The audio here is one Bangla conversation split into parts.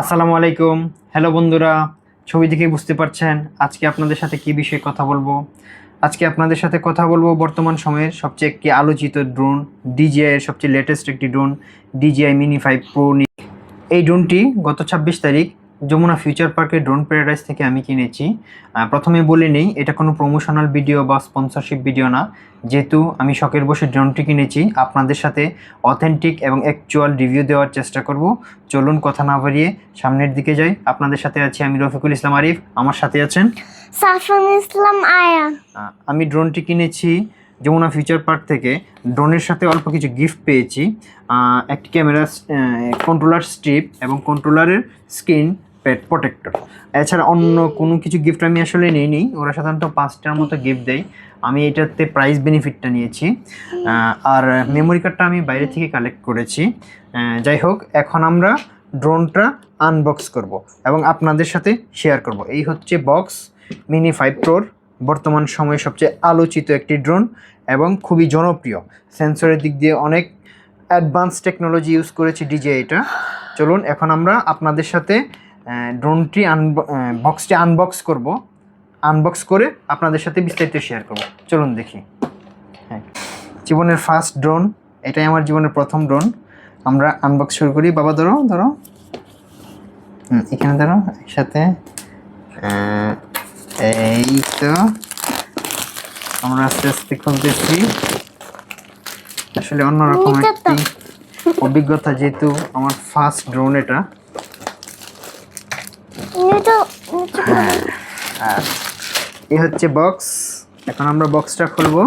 আসসালামু আলাইকুম। হ্যালো বন্ধুরা, ছবি দেখে বুঝতে পারছেন আজকে আপনাদের সাথে কি বিষয়ে কথা বলব? আজকে আপনাদের সাথে কথা বলব বর্তমান সময়ের সবচেয়ে একটি আলোচিত ড্রোন ডিজিআই এর সবচেয়ে লেটেস্ট একটি drone DJI mini five pro এই ড্রোনটি গত ছাব্বিশ তারিখ যমুনা ফিউচার পার্কের ড্রোন প্যারাডাইস থেকে আমি কিনেছি। প্রথমে বলে নেই এটা কোনো প্রমোশনাল ভিডিও বা স্পন্সরশিপ ভিডিও না। যেহেতু আমি শখের বসে ড্রোনটি কিনেছি আপনাদের সাথে অথেন্টিক এবং অ্যাকচুয়াল রিভিউ দেওয়ার চেষ্টা করব। চলুন কথা না বাড়িয়ে সামনের দিকে যাই। আপনাদের সাথে আছি আমি রফিকুল ইসলাম আরিফ আমার সাথে আছেন? সাফন ইসলাম আয়ান আমি ড্রোনটি কিনেছি যমুনা ফিউচার পার্ক থেকে। ড্রোনের সাথে অল্প কিছু গিফট পেয়েছি। একটি ক্যামেরা কন্ট্রোলার স্ট্রিপ এবং কন্ট্রোলারের স্ক্রিন পেট প্রোটেক্টর এছাড়া অন্য কোনো কিছু গিফট আমি আসলে নিইনি। ওরা সাধারণত পাঁচটার মতো গিফট দেয়। আমি এটাতে প্রাইস বেনিফিটটা নিয়েছি। আর মেমোরি কার্ডটা আমি বাইরে থেকে কালেক্ট করেছি। যাই হোক, এখন আমরা ড্রোনটা আনবক্স করব এবং আপনাদের সাথে শেয়ার করব। এই হচ্ছে বক্স মিনি ফাইভ প্রোর বর্তমান সময়ে সবচেয়ে আলোচিত একটি ড্রোন এবং খুবই জনপ্রিয়। সেন্সরের দিক দিয়ে অনেক অ্যাডভান্স টেকনোলজি ইউজ করেছি ডিজে এটা। চলুন, এখন আমরা আপনাদের সাথে ড্রোনটি আন বক্সটি আনবক্স করব। আনবক্স করে আপনাদের সাথে বিস্তারিত শেয়ার করব। চলুন দেখি। হ্যাঁ জীবনের ফার্স্ট ড্রোন এটাই আমার জীবনের প্রথম ড্রোন আমরা আনবক্স শুরু করি। বাবা ধরো ধরো। এখানে ধরো একসাথে। এই তো। আমরা আস্তে আস্তে খুলতেছি। আসলে অন্যরকম একটি অভিজ্ঞতা যেহেতু আমার ফার্স্ট ড্রোন এটা। হ্যাঁ। আর হচ্ছে বক্স এখন আমরা বক্সটা খুলবো।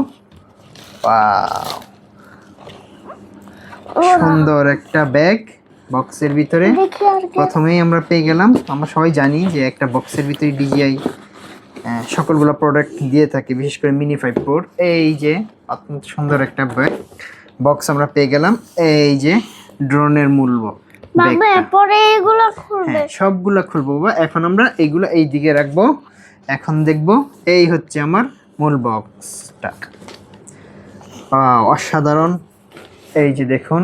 সুন্দর একটা ব্যাগ বক্সের ভিতরে। প্রথমেই আমরা পেয়ে গেলাম। আমরা সবাই জানি যে একটা বক্সের ভিতরে ডিজিআই সকলগুলো প্রোডাক্ট দিয়ে থাকে বিশেষ করে মিনি ফাইভ প্রোর এই যে অত্যন্ত সুন্দর একটা ব্যাগ বক্স আমরা পেয়ে গেলাম। এই যে ড্রোনের মূল্য বাবা এরপরে এগুলো খুলবে। হ্যাঁ সবগুলা খুলবো বাবা। এখন আমরা এইগুলো এই দিকে রাখব। এখন দেখব এই হচ্ছে আমার মূল বক্সটা অসাধারণ। এই যে দেখুন।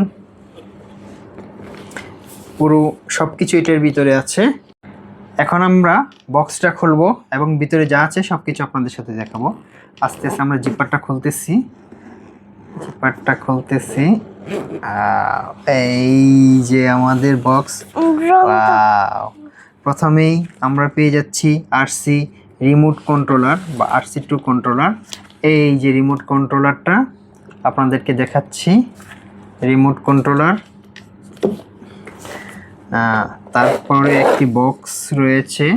পুরো সব কিছু এটার ভিতরে আছে। এখন আমরা বক্সটা খুলবো এবং ভিতরে যা আছে সব কিছু আপনাদের সাথে দেখাবো। আস্তে আস্তে আমরা জিপারটা খুলতেছি। জিপারটা খুলতেছি। এই যে আমাদের বক্স। প্রথমেই আমরা পেয়ে যাচ্ছি আরসি রিমোট কন্ট্রোলার বা আরসি টু কন্ট্রোলার এই যে রিমোট কন্ট্রোলারটা আপনাদেরকে দেখাচ্ছি। রিমোট কন্ট্রোলার তারপরে একটি বক্স রয়েছে।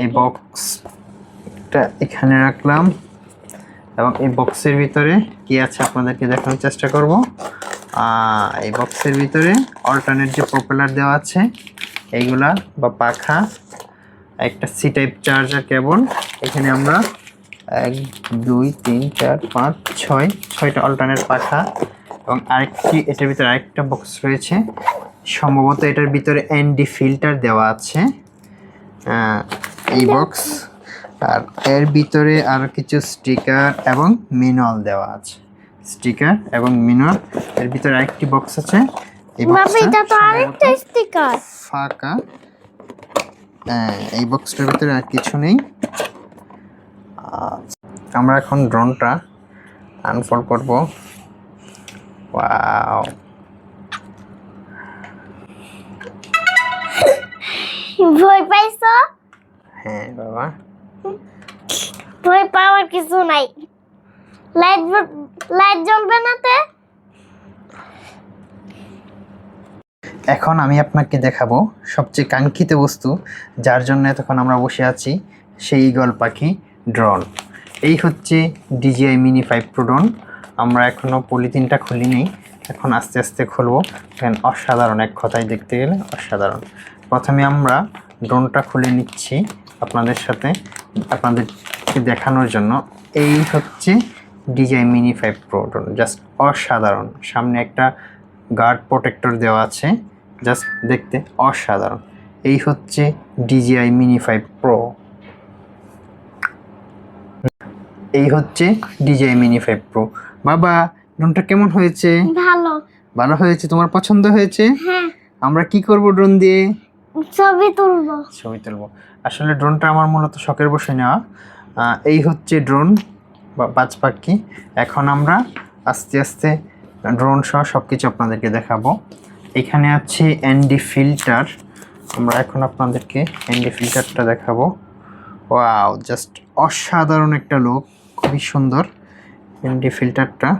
এই বক্সটা এখানে রাখলাম। এবং এই বক্সের ভিতরে কি আছে আপনাদেরকে দেখানোর চেষ্টা করব। এই বক্সের ভিতরে অল্টারনেট যে প্রপেলার দেওয়া আছে, এইগুলা বা পাখা, একটা সি টাইপ চার্জার কেবল এখানে আমরা এক, দুই, তিন, চার, পাঁচ, ছয়, ছয়টা অল্টারনেট পাখা এবং আরেকটি, এটার ভিতরে আরেকটা বক্স রয়েছে। সম্ভবত এটার ভিতরে এনডি ফিল্টার দেওয়া আছে। এই বক্স আর এর ভিতরে আরও কিছু স্টিকার এবং মিনল দেওয়া আছে। স্টিকার এবং মিনল এর ভিতরে আরেকটি বক্স আছে। এই এটা তো আরেকটা স্টিকার। ফাঁকা। হ্যাঁ, এই বক্সটার ভিতরে আর কিছু নেই। আচ্ছা, আমরা এখন ড্রোনটা আনফোল্ড করব। ওয়াও ভয় পাইছো? হ্যাঁ বাবা। ভয় পাওয়ার কিছু নাই। লাইট লাইট জ্বলবে না তে? এখন আমি আপনাকে দেখাবো সবচেয়ে কাঙ্ক্ষিত বস্তু, যার জন্য এতক্ষণ আমরা বসে আছি, সেই ঈগল পাখি ড্রোন। এই হচ্ছে DJI mini five pro drone. আমরা এখনও পলিথিনটা খুলি খুলিনি এখন আস্তে আস্তে খুলবো। এখন অসাধারণ, এক কথায় দেখতে গেলে অসাধারণ। প্রথমে আমরা ড্রোনটা খুলে নিচ্ছি আপনাদের সাথে। আপনাদেরকে দেখানোর জন্য এই হচ্ছে DJI mini five pro drone just অসাধারণ। সামনে একটা গার্ড প্রোটেক্টর দেওয়া আছে জাস্ট দেখতে অসাধারণ। এই হচ্ছে ডিজিআই মিনি ফাইভ প্রো। এই হচ্ছে ডিজিআই মিনি ফাইভ প্রো। বাবা ড্রোনটা কেমন হয়েছে? ভালো। ভালো হয়েছে? তোমার পছন্দ হয়েছে? হ্যাঁ। আমরা কি করব ড্রোন দিয়ে? ছবি তুলবো। ছবি তুলবো। আসলে ড্রোনটা আমার মূলত শখের বসে নেওয়া এই হচ্ছে ড্রোন বা বাজ পাখি। এখন আমরা আস্তে আস্তে ড্রোন সহ সব কিছু আপনাদেরকে দেখাবো। এখানে আছে এনডি ফিল্টার আমরা এখন আপনাদেরকে এনডি ফিল্টারটা দেখাবো। ওয়াও জাস্ট অসাধারণ একটা লুক খুবই সুন্দর এনডি ফিল্টারটা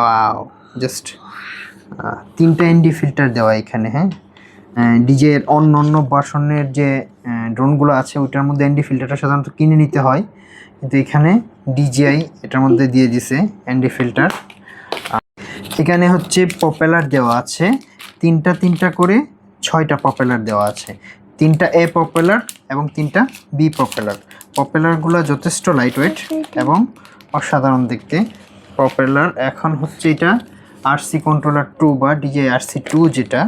ওয়াও জাস্ট তিনটা এনডি ফিল্টার দেওয়া এখানে হ্যাঁ? ডিজের অন্য অন্য ভার্সনের যে ড্রোনগুলো আছে, ওইটার মধ্যে এনডি ফিল্টারটা সাধারণত কিনে নিতে হয়। কিন্তু এখানে ডিজিআই এটার মধ্যে দিয়ে দিছে এনডি ফিল্টার এখানে হচ্ছে পপেলার দেওয়া আছে। তিনটা তিনটা করে ছয়টা পপেলার দেওয়া আছে। তিনটা এ পপুলার এবং তিনটা বি পপুলার পপুলারগুলো যথেষ্ট লাইট ওয়েট এবং অসাধারণ দেখতে। পপুলার এখন হচ্ছে এটা আরসি কন্ট্রোলার টু বা ডিজে আরসি টু যেটা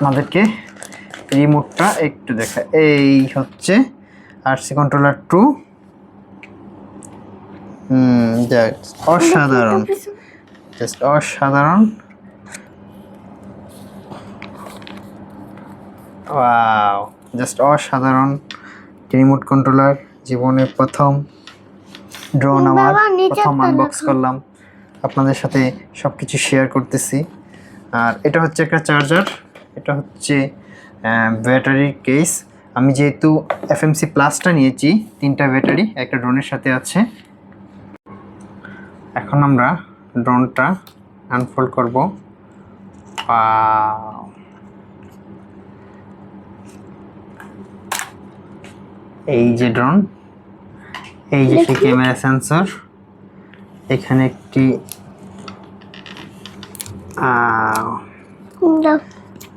আমাদেরকে রিমোটটা একটু দেখা এই হচ্ছে আরসি কন্ট্রোলার টু অসাধারণ। জাস্ট অসাধারণ। জাস্ট অসাধারণ। রিমোট কন্ট্রোলার জীবনের প্রথম। ড্রোন আমার প্রথম আনবক্স। করলাম। আপনাদের সাথে সব কিছু শেয়ার করতেছি। আর এটা হচ্ছে একটা চার্জার এটা হচ্ছে ব্যাটারির কেস আমি যেহেতু এফএমসি প্লাসটা নিয়েছি তিনটা ব্যাটারি একটা ড্রোনের সাথে আছে। এখন আমরা ড্রোনটা আনফোল্ড করব। এই যে ড্রোন এই যে সেই ক্যামেরা সেন্সর এখানে একটি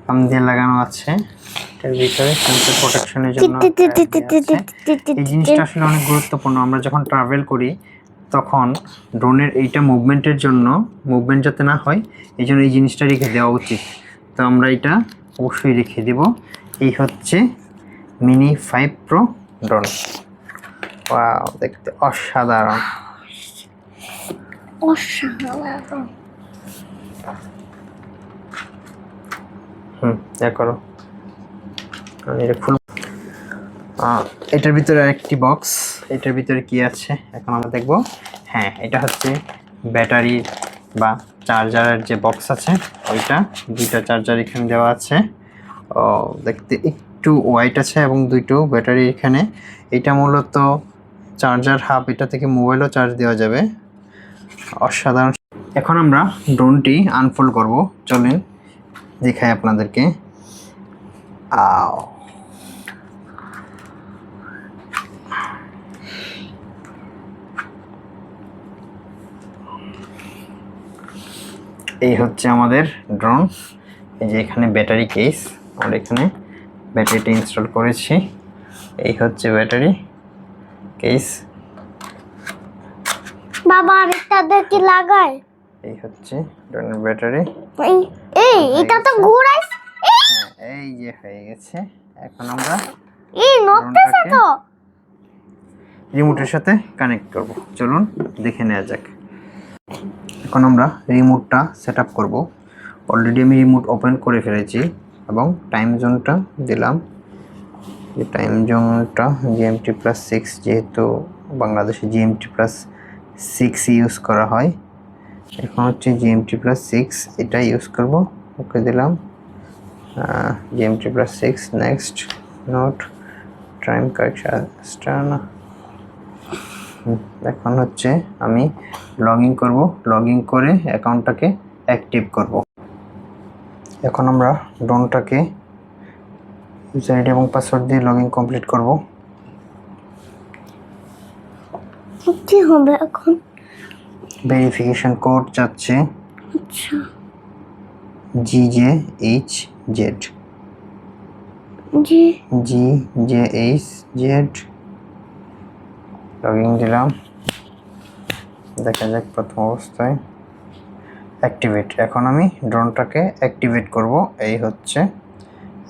পাম দিয়ে লাগানো আছে। এটার ভিতরে সেন্সর প্রোটেকশনের জন্য ইয়ে। এই জিনিসটা আসলে অনেক গুরুত্বপূর্ণ। আমরা যখন ট্রাভেল করি তখন ড্রোনের এইটা মুভমেন্টের জন্য মুভমেন্ট যাতে না হয় এই জন্য এই জিনিসটা রেখে দেওয়া উচিত। তো আমরা এটা অবশ্যই রেখে দেব। এই হচ্ছে mini five pro drone wow দেখতে অসাধারণ। অসাধারণ। হুম যা করো। এটা খুল এটার ভিতরে একটি বক্স। এটার ভিতরে কি আছে? এখন আমরা দেখব। হ্যাঁ এটা হচ্ছে ব্যাটারি বা চার্জারের যে বক্স আছে ওইটা। দুইটা চার্জার এখানে দেওয়া আছে। ও দেখতে একটু হোয়াইট আছে এবং দুইটো ব্যাটারি এখানে। এটা মূলত চার্জার হাব এটা থেকে মোবাইলও চার্জ দেওয়া যাবে। অসাধারণ। এখন আমরা ড্রোনটি আনফোল্ড করব। চলেন দেখাই আপনাদেরকে। এই হচ্ছে আমাদের ড্রোন। এই যে এখানে ব্যাটারি কেস। আমরা এখানে ব্যাটারিটা ইনস্টল করেছি। এই হচ্ছে ব্যাটারি। কেস? বাবা আরেকটা দেখি লাগায় এই হচ্ছে ড্রোনের ব্যাটারি। এই এই এটা তো ঘুরাইস? এই, হ্যাঁ এই যে হয়ে গেছে। এখন আমরা এই নড়তেছে তো। রিমোটের সাথে কানেক্ট করব। চলুন দেখে নেওয়া যাক। এখন আমরা রিমোটটা সেট আপ করব। অলরেডি আমি রিমোট ওপেন করে ফেলেছি এবং টাইম জোনটা দিলাম যে টাইম জোনটা জিএমটি প্লাস সিক্স যেহেতু বাংলাদেশে জিএমটি প্লাস সিক্স ইউজ করা হয়, এখন হচ্ছে জিএমটি প্লাস সিক্স এটা ইউজ করব। ওকে দিলাম। GMT plus six next note time correction এখন হচ্ছে আমি লগ ইন করব। লগ ইন করে অ্যাকাউন্টটাকে অ্যাক্টিভ করব। এখন আমরা ড্রোনটাকে ইউজার আইডি এবং পাসওয়ার্ড দিয়ে লগ ইন কমপ্লিট করব। কি হবে এখন? ভেরিফিকেশন কোড চাচ্ছে আচ্ছা। G J H Z G. G J H Z log in দিলাম। দেখা যাক প্রথম অবস্থায়। অ্যাক্টিভেট এখন আমি ড্রোনটাকে অ্যাক্টিভেট করব। এই হচ্ছে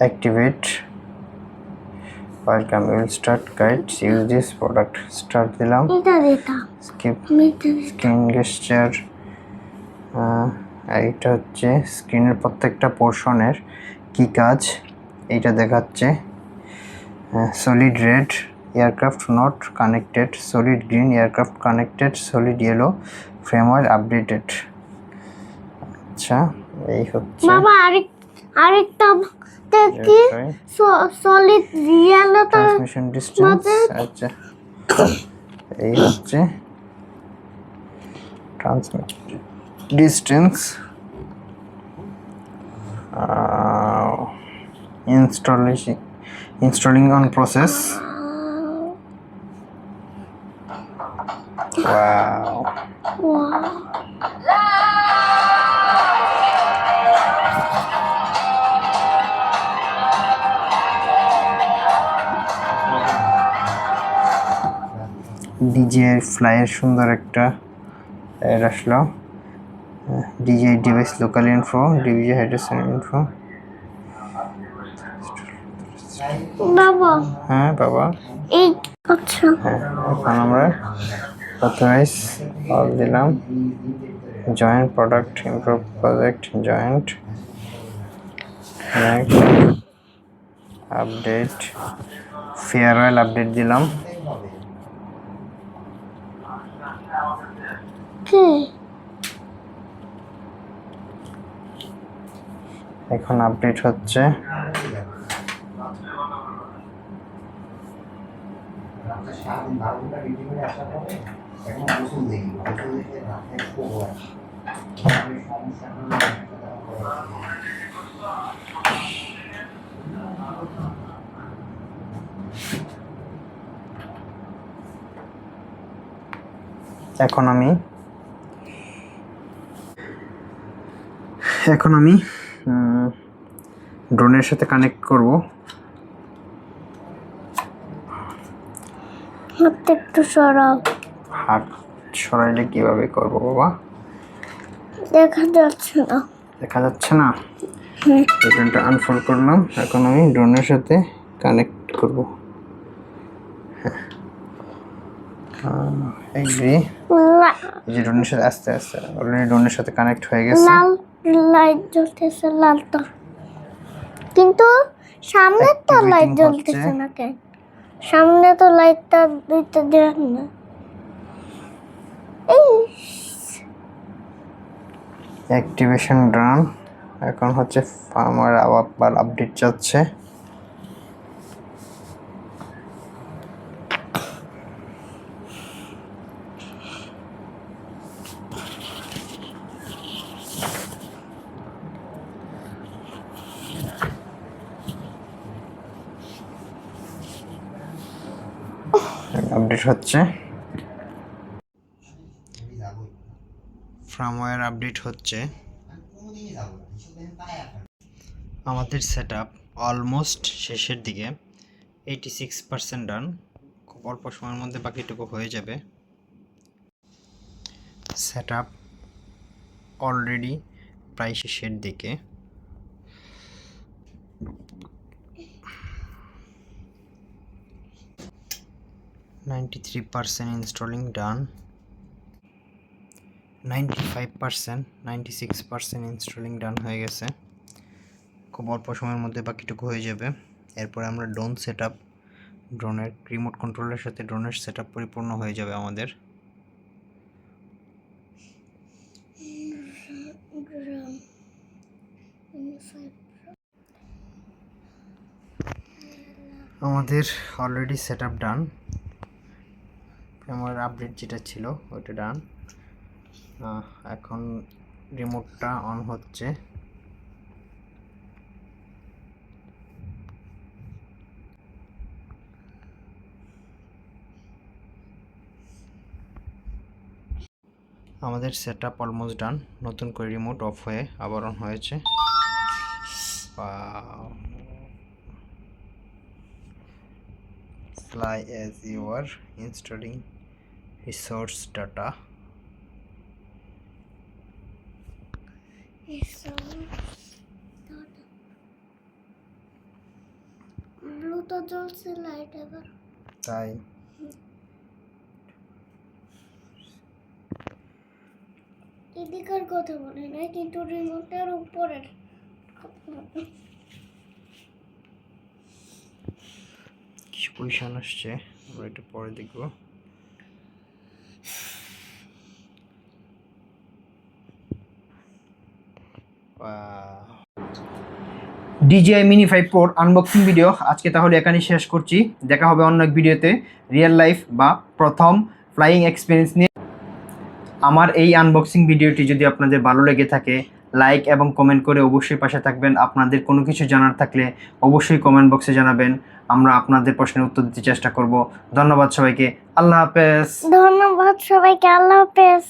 activate welcome will start guide use this product start দিলাম। এটা দিতাম স্কিপ আমি এটা দিতাম। স্ক্রিন গেস্টার আহ, এইটা হচ্ছে স্ক্রিনের প্রত্যেকটা পোর্শনের কি কাজ? এইটা দেখাচ্ছে। Solid red aircraft not connected solid green aircraft connected solid yellow firmware updated আচ্ছা এই হচ্ছে। বাবা আরেক আরেকটা দেখি। সলিড রিয়েলটা ট্রান্সমিশন ডিস্টেন্স আচ্ছা। এই হচ্ছে transmit distance installation installing on process wow DJI ফ্লাইয়ের সুন্দর একটা আসলো। DJI device local info DJI হাইড্রোসেন info বাবা। হ্যাঁ বাবা। এই আচ্ছা। হ্যাঁ এখন আমরা অথরাইজ অল দিলাম। Joint product improve project joint update farewell update দিলাম। এখন আপডেট হচ্ছে। এখন আমি এখন আমি ড্রোনের সাথে কানেক্ট করব। হাতে একটু সরাও। হাত সরাইলে কীভাবে করব বাবা? দেখা যাচ্ছে না। দেখা যাচ্ছে না? হুম। বাটনটা আনফোল্ড করলাম এখন আমি ড্রোনের সাথে কানেক্ট করব। হ্যাঁ। এই যে ড্রোনের সাথে আস্তে আস্তে অলরেডি ড্রোনের সাথে কানেক্ট হয়ে গেছে। লাইট জ্বলতেছে লালটা কিন্তু সামনে তো লাইট জ্বলতেছে না কেন? সামনে তো লাইটটা দিতে দেন না। এই অ্যাক্টিভেশন ড্রাম এখন হচ্ছে ফার্মার আবার আপডেট যাচ্ছে আপডেট হচ্ছে। ফার্মওয়্যার আপডেট হচ্ছে। আমাদের সেট আপ অলমোস্ট শেষের দিকে। এইটি সিক্স পার্সেন্ট ডান খুব অল্প সময়ের মধ্যে বাকিটুকু হয়ে যাবে। সেট আপ অলরেডি প্রায় শেষের দিকে। Ninety three percent installing done ninety five percent ninety six percent installing done হয়ে গেছে। খুব অল্প সময়ের মধ্যে বাকিটুকু হয়ে যাবে। এরপরে আমরা ড্রোন সেট আপ ড্রোনের রিমোট কন্ট্রোলের সাথে ড্রোনের সেট পরিপূর্ণ হয়ে যাবে আমাদের। আমাদের অলরেডি সেট আপ ডান আমার আপডেট যেটা ছিল, ওইটা ডান এখন রিমোটটা অন হচ্ছে। আমাদের সেট আপ অলমোস্ট ডান নতুন করে রিমোট অফ হয়ে আবার অন হয়েছে। ফ্লাই অ্যাজ ইউ ব্লু তো জ্বলছে লাইট এবার। তাই? এদিকের কথা বলে না কিন্তু রিমোটের উপরের কিছু পজিশন আসছে আমরা একটু পরে দেখব। ডিজিআই মিনি ফাইভ প্রোর আনবক্সিং ভিডিও আজকে তাহলে এখানেই শেষ করছি। দেখা হবে অন্য এক ভিডিওতে। রিয়েল লাইফ বা প্রথম ফ্লাইং এক্সপিরিয়েন্স নিয়ে। আমার এই আনবক্সিং ভিডিওটি যদি আপনাদের ভালো লেগে থাকে লাইক এবং কমেন্ট করে অবশ্যই পাশে থাকবেন। আপনাদের কোনো কিছু জানার থাকলে অবশ্যই কমেন্ট বক্সে জানাবেন। আমরা আপনাদের প্রশ্নের উত্তর দিতে চেষ্টা করব। ধন্যবাদ সবাইকে। আল্লাহ হাফেজ। ধন্যবাদ সবাইকে। আল্লাহ হাফেজ।